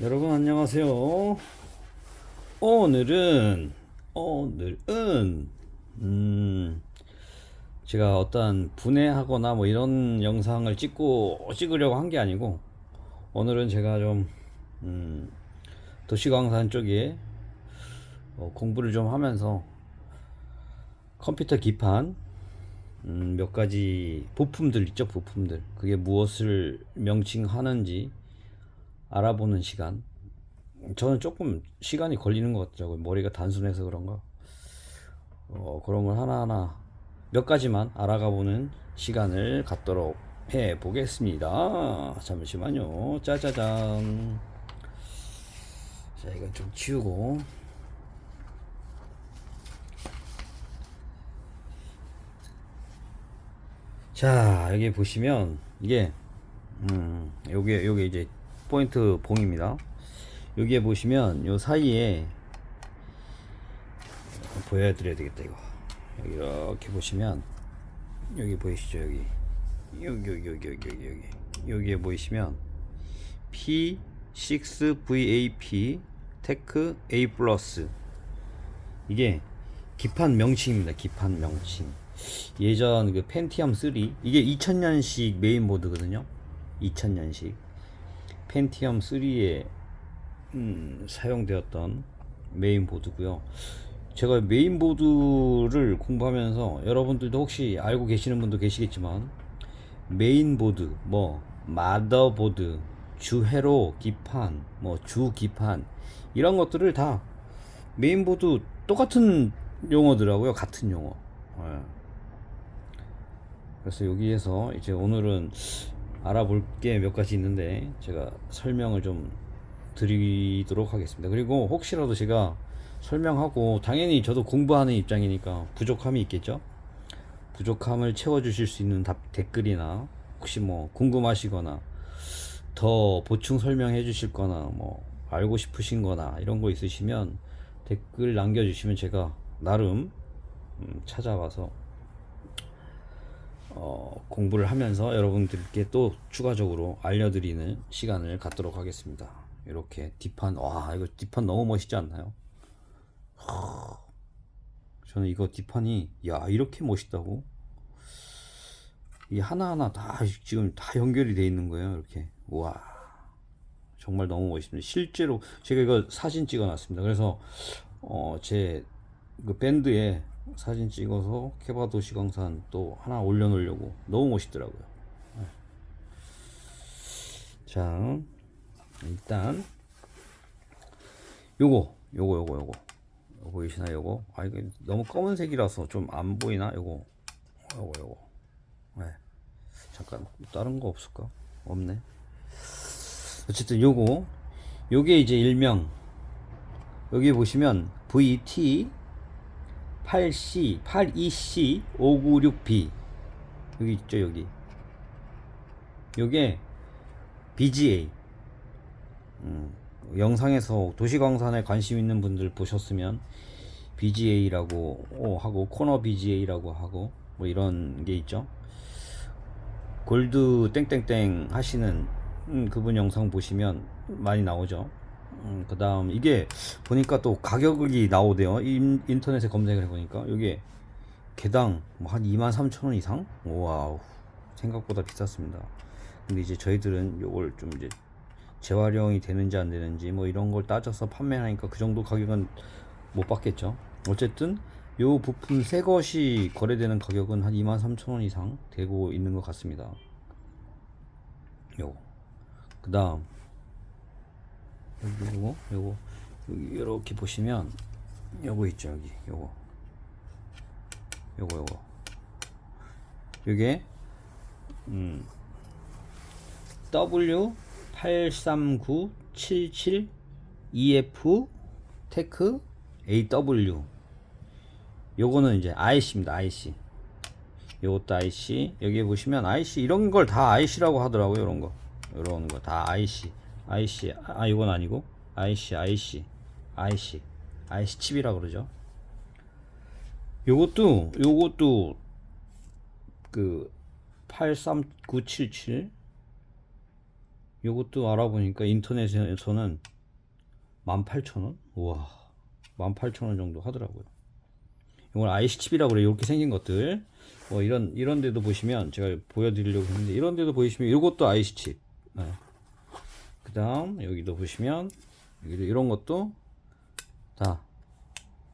여러분 안녕하세요. 오늘은 오늘은 음 제가 어떤 분해하거나 뭐 이런 영상을 찍고 찍으려고 한 게 아니고 오늘은 제가 좀 음, 도시광산 쪽에 어, 공부를 좀 하면서 컴퓨터 기판 음, 몇 가지 부품들 있죠 부품들 그게 무엇을 명칭하는지 알아보는 시간. 저는 조금 시간이 걸리는 것 같더라고요. 머리가 단순해서 그런가. 어, 그런 걸 하나하나 몇 가지만 알아가 보는 시간을 갖도록 해 보겠습니다. 잠시만요. 짜자잔. 자, 이건 좀 치우고. 자, 여기 보시면 이게 음, 요게 요게 이제 포인트 봉입니다. 여기에 보시면 요 사이에 보여드려야 되겠다 이거. 여기 이렇게 보시면 여기 보이시죠 여기 여기 여기 여기 여기 여기 여기 여기에 보이시면 P6VAP 테크 A 플러스 이게 기판 명칭입니다. 기판 명칭. 예전 그 펜티엄 3 이게 2000년식 메인보드거든요. 2000년식 펜티엄 3에 음, 사용되었던 메인보드고요. 제가 메인보드를 공부하면서 여러분들도 혹시 알고 계시는 분도 계시겠지만 메인보드, 뭐 마더보드, 주회로 기판, 뭐 주기판 이런 것들을 다 메인보드 똑같은 용어더라고요. 같은 용어. 예. 그래서 여기에서 이제 오늘은 알아볼 게 몇 가지 있는데 제가 설명을 좀 드리도록 하겠습니다. 그리고 혹시라도 제가 설명하고 당연히 저도 공부하는 입장이니까 부족함이 있겠죠. 부족함을 채워주실 수 있는 답, 댓글이나 혹시 뭐 궁금하시거나 더 보충 설명해 주실 거나 뭐 알고 싶으신 거나 이런 거 있으시면 댓글 남겨주시면 제가 나름 음, 찾아와서 어, 공부를 하면서 여러분들께 또 추가적으로 알려드리는 시간을 갖도록 하겠습니다. 이렇게 뒷판, 와, 이거 뒷판 너무 멋있지 않나요? 하, 저는 이거 뒷판이, 야, 이렇게 멋있다고? 이 하나하나 다 지금 다 연결이 돼 있는 거예요. 이렇게. 와. 정말 너무 멋있습니다. 실제로 제가 이거 사진 찍어 놨습니다. 그래서, 어, 제 그 밴드에 사진 찍어서 케바도 시광산 또 하나 올려놓으려고 너무 멋있더라고요. 네. 자, 일단 요거, 요거, 요거, 요거, 요거 보이시나 요거? 아 이거 너무 검은색이라서 좀 안 보이나 요거, 요거, 요거. 네. 잠깐 다른 거 없을까? 없네. 어쨌든 요거, 요게 이제 일명 여기 보시면 VT 8C, 82C, 596B. 여기 있죠, 여기. 요게 BGA. 음, 영상에서 도시광산에 관심 있는 분들 보셨으면 BGA라고 하고 코너 BGA라고 하고 뭐 이런 게 있죠. 골드 땡땡땡 하시는 음, 그분 영상 보시면 많이 나오죠. 음, 그 다음 이게 보니까 또 가격이 나오대요. 인, 인터넷에 검색을 해보니까. 이게 개당 뭐 한 2만 3천 원 이상? 와우. 생각보다 비쌌습니다. 근데 이제 저희들은 요걸 좀 이제 재활용이 되는지 안 되는지 뭐 이런 걸 따져서 판매하니까 그 정도 가격은 못 받겠죠. 어쨌든 요 부품 새 것이 거래되는 가격은 한 2만 3천 원 이상 되고 있는 것 같습니다. 요그 다음 요거 요거. 이렇게 보시면 요거 있죠 여기. 요거. 요거 요거. 요게 음 W 83977 EF 테크 AW 요거는 이제 IC입니다 IC 요것도 IC 여기 보시면 IC 이런 걸 다 IC라고 하더라고요 이런 거. 이런 거 다 IC IC 아 이건 아니고 IC IC IC IC 칩이라 그러죠. 요것도 요것도 그 83977 요것도 알아보니까 인터넷에서는 18,000원? 우와 18,000원 정도 하더라고요 이건 IC 칩이라고 그래요 이렇게 생긴 것들 뭐 이런 이런 데도 보시면 제가 보여드리려고 했는데 이런 데도 보시면 이것도 IC 칩 네. 그 다음 여기도 보시면 여기도 이런 것도 다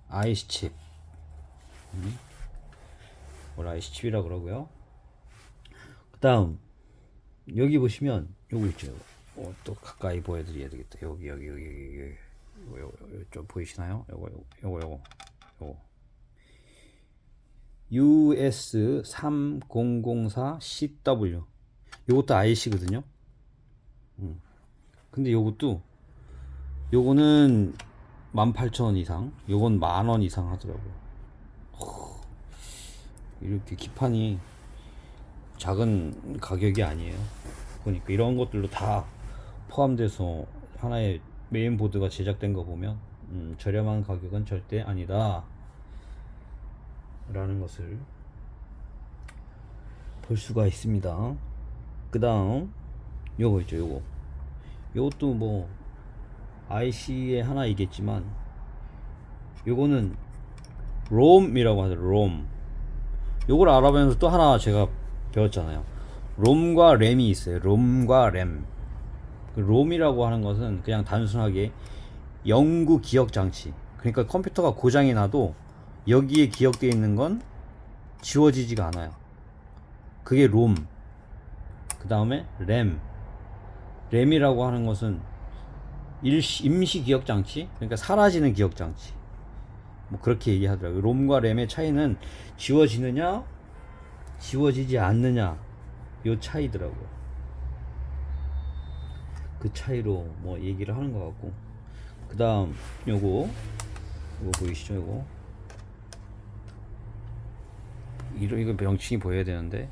IC 칩. 음. 뭘 IC 칩이라 그러고요. 그 다음 여기 보시면 요거 있죠. 어, 또 가까이 보여드려야 되겠다. 여기 여기 여기 여기 요거 요거 요거. 좀 보이시나요? 요거 요거 요거 요거. 요거. US 3004 CW 요것도 IC거든요. 음. 근데 요것도 요거는 18,000원 이상 요건 만원 이상 하더라고요. 허, 이렇게 기판이 작은 가격이 아니에요. 보니까 이런 것들도 다 포함돼서 하나의 메인보드가 제작된 거 보면 음, 저렴한 가격은 절대 아니다. 라는 것을 볼 수가 있습니다. 그 다음 요거 있죠 요거 요것도 뭐 IC의 하나이겠지만 요거는 롬이라고 하죠 롬. 요걸 알아보면서 또 하나 제가 배웠잖아요. 롬과 램이 있어요. 롬과 램. 그 롬이라고 하는 것은 그냥 단순하게 영구 기억 장치. 그러니까 컴퓨터가 고장이 나도 여기에 기억되어 있는 건 지워지지가 않아요. 그게 롬. 그 다음에 램 램이라고 하는 것은 일시, 임시 기억 장치? 그러니까 사라지는 기억 장치. 뭐 그렇게 얘기하더라고요. 롬과 램의 차이는 지워지느냐 지워지지 않느냐 요 차이더라고요. 그 차이로 뭐 얘기를 하는 것 같고. 그 다음 요거 이거 보이시죠 이거? 이거 명칭이 보여야 되는데.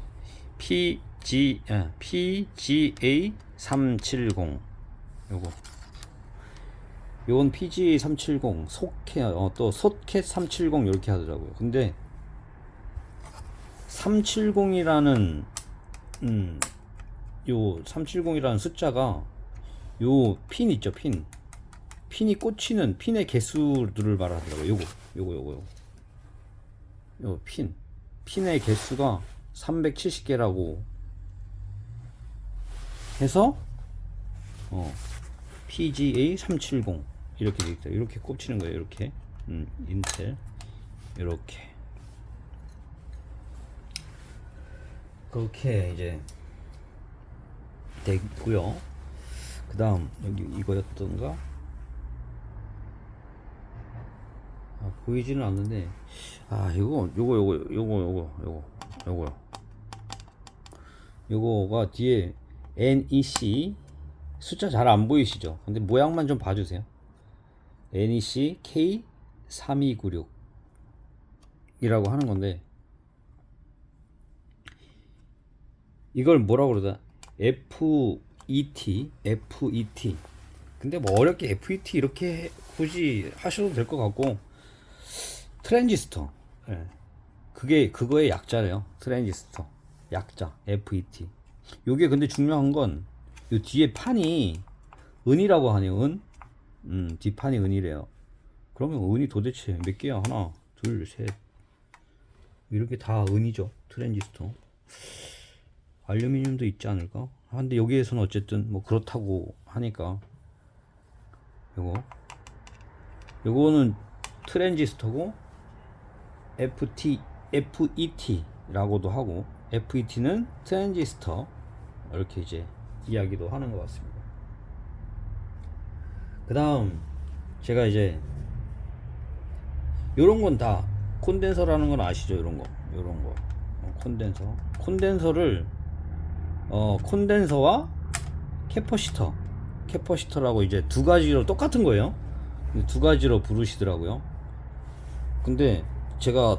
PG 아, PGA 370 요거. 요건 PGA 370 소켓 어, 또 소켓 370 이렇게 하더라고요. 근데 370이라는 음, 요 370이라는 숫자가 요 핀 있죠 핀. 핀이 꽂히는 핀의 개수들을 말하더라고요. 요거 요거 요거 요거. 요 핀. 핀의 개수가 370개라고 해서 어 PGA 370 이렇게 돼 있다. 이렇게 꼽치는 거예요. 이렇게. 음, 인텔 이렇게. 그렇게 이제 됐고요. 그 다음 여기 이거였던가? 아, 보이지는 않는데 아 이거 요거 요거 요거 요거 요거 요거요 요거가 뒤에 NEC 숫자 잘 안 보이시죠 근데 모양만 좀 봐주세요 NEC K3296 이라고 하는 건데 이걸 뭐라고 그러다 FET FET 근데 뭐 어렵게 FET 이렇게 굳이 하셔도 될 것 같고 트랜지스터. 예. 그게 그거의 약자래요. 트랜지스터. 약자. FET. 요게 근데 중요한 건 요 뒤에 판이 은이라고 하네요. 은. 음, 뒷판이 은이래요. 그러면 은이 도대체 몇 개야? 하나, 둘, 셋. 이렇게 다 은이죠. 트랜지스터. 알루미늄도 있지 않을까? 아, 근데 여기에서는 어쨌든 뭐 그렇다고 하니까 요거 요거는 트랜지스터고 FT, FET라고도 하고 FET는 트랜지스터 이렇게 이제 이야기도 하는 것 같습니다. 그 다음 제가 이제 요런 건 다 콘덴서라는 건 아시죠? 요런 거 요런 거 어, 콘덴서 콘덴서를 어 콘덴서와 캐퍼시터 캐퍼시터라고 이제 두 가지로 똑같은 거예요. 두 가지로 부르시더라고요. 근데 제가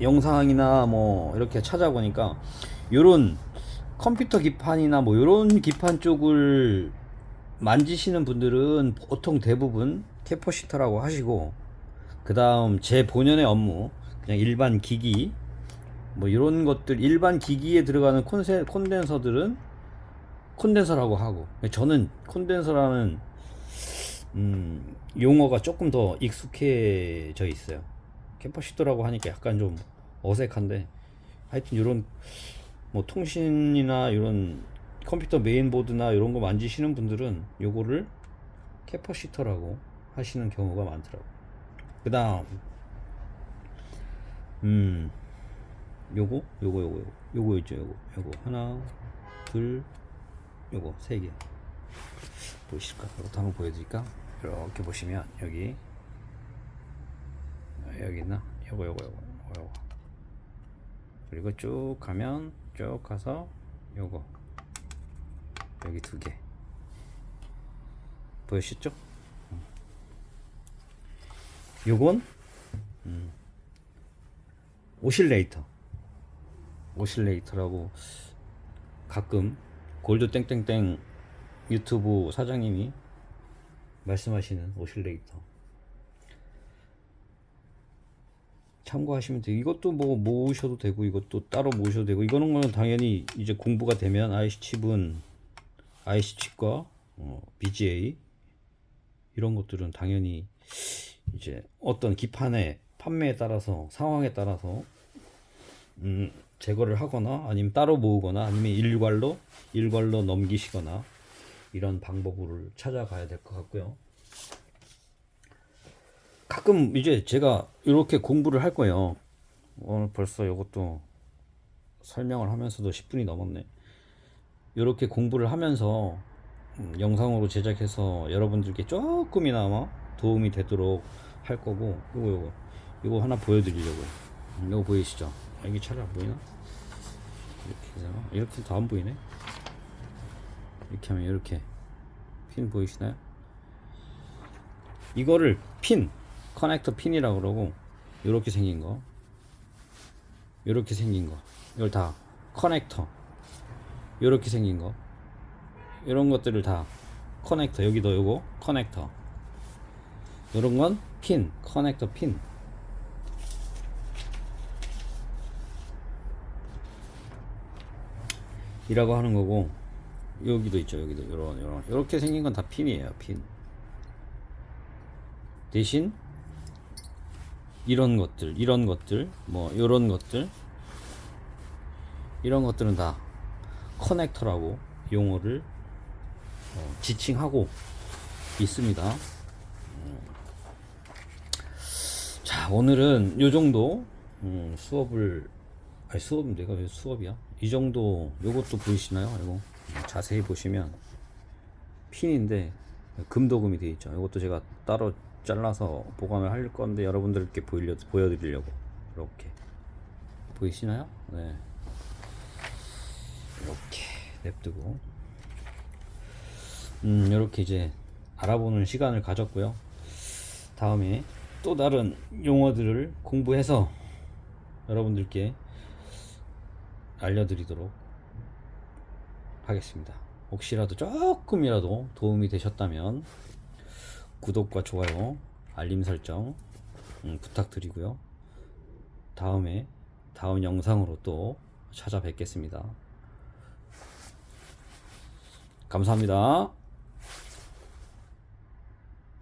영상이나 뭐 이렇게 찾아보니까 요런 컴퓨터 기판이나 뭐 요런 기판 쪽을 만지시는 분들은 보통 대부분 캐퍼시터라고 하시고 그 다음 제 본연의 업무 그냥 일반 기기 뭐 이런 것들 일반 기기에 들어가는 콘세, 콘덴서들은 콘덴서라고 하고 저는 콘덴서라는 음, 용어가 조금 더 익숙해져 있어요. 캠퍼시터라고 하니까 약간 좀 어색한데 하여튼 이런 뭐 통신이나 이런 컴퓨터 메인보드나 이런 거 만지시는 분들은 요거를 캐퍼시터라고 하시는 경우가 많더라고. 그다음 음 요거 요거 요거 요거 요거 있죠 요거 요거 하나 둘 요거 세 개 보이실까? 이것도 한번 보여드릴까? 이렇게 보시면 여기 아, 여기 있나? 요거 요거 요거 요거 그리고 쭉 가면 쭉 가서 요거 여기 두 개 보이시죠? 음. 요건 음, 오실레이터 오실레이터라고 가끔 골드 땡땡땡 유튜브 사장님이 말씀하시는 오실레이터 참고하시면 돼요. 이것도 뭐 모으셔도 되고 이것도 따로 모으셔도 되고 이거는 거는 당연히 이제 공부가 되면 IC 칩은 IC 칩과 어, BGA 이런 것들은 당연히 이제 어떤 기판의 판매에 따라서 상황에 따라서 음, 제거를 하거나 아니면 따로 모으거나 아니면 일괄로 일괄로 넘기시거나 이런 방법을 찾아가야 될 것 같고요. 가끔 이제 제가 이렇게 공부를 할 거예요. 오늘 벌써 이것도 설명을 하면서도 10분이 넘었네. 이렇게 공부를 하면서 음, 영상으로 제작해서 여러분들께 조금이나마 도움이 되도록 할 거고 요거 요거 요거 하나 보여드리려고요. 음, 요거 보이시죠? 아, 이게 잘안 보이나? 이렇게 해서 이렇게 더 안 보이네. 이렇게 하면 이렇게 핀 보이시나요? 이거를 핀 커넥터 핀이라고 그러고 이렇게 생긴 거. 이렇게 생긴 거. 이걸 다 커넥터. 이렇게 생긴 거. 이런 것들을 다 커넥터. 여기도 요거 커넥터. 이런 건 핀. 커넥터 핀. 이라고 하는 거고 여기도 있죠. 여기도 요런 요런. 이렇게 생긴 건 다 핀이에요 핀. 대신 이런 것들 이런 것들 뭐 요런 것들. 이런 것들은 다 커넥터라고 용어를 어, 지칭하고 있습니다. 음. 자 오늘은 요 정도 음, 수업을 아니 수업은 내가 왜 수업이야? 이 정도 요것도 보이시나요? 이거 자세히 보시면 핀인데 금도금이 되어 있죠. 이것도 제가 따로 잘라서 보관을 할 건데 여러분들께 보이려, 보여드리려고. 이렇게. 보이시나요? 네. 이렇게. 냅두고. 음 이렇게 이제 알아보는 시간을 가졌고요. 다음에 또 다른 용어들을 공부해서 여러분들께 알려드리도록 하겠습니다. 혹시라도 조금이라도 도움이 되셨다면 구독과 좋아요, 알림 설정 음, 부탁드리고요. 다음에 다음 영상으로 또 찾아뵙겠습니다. 감사합니다.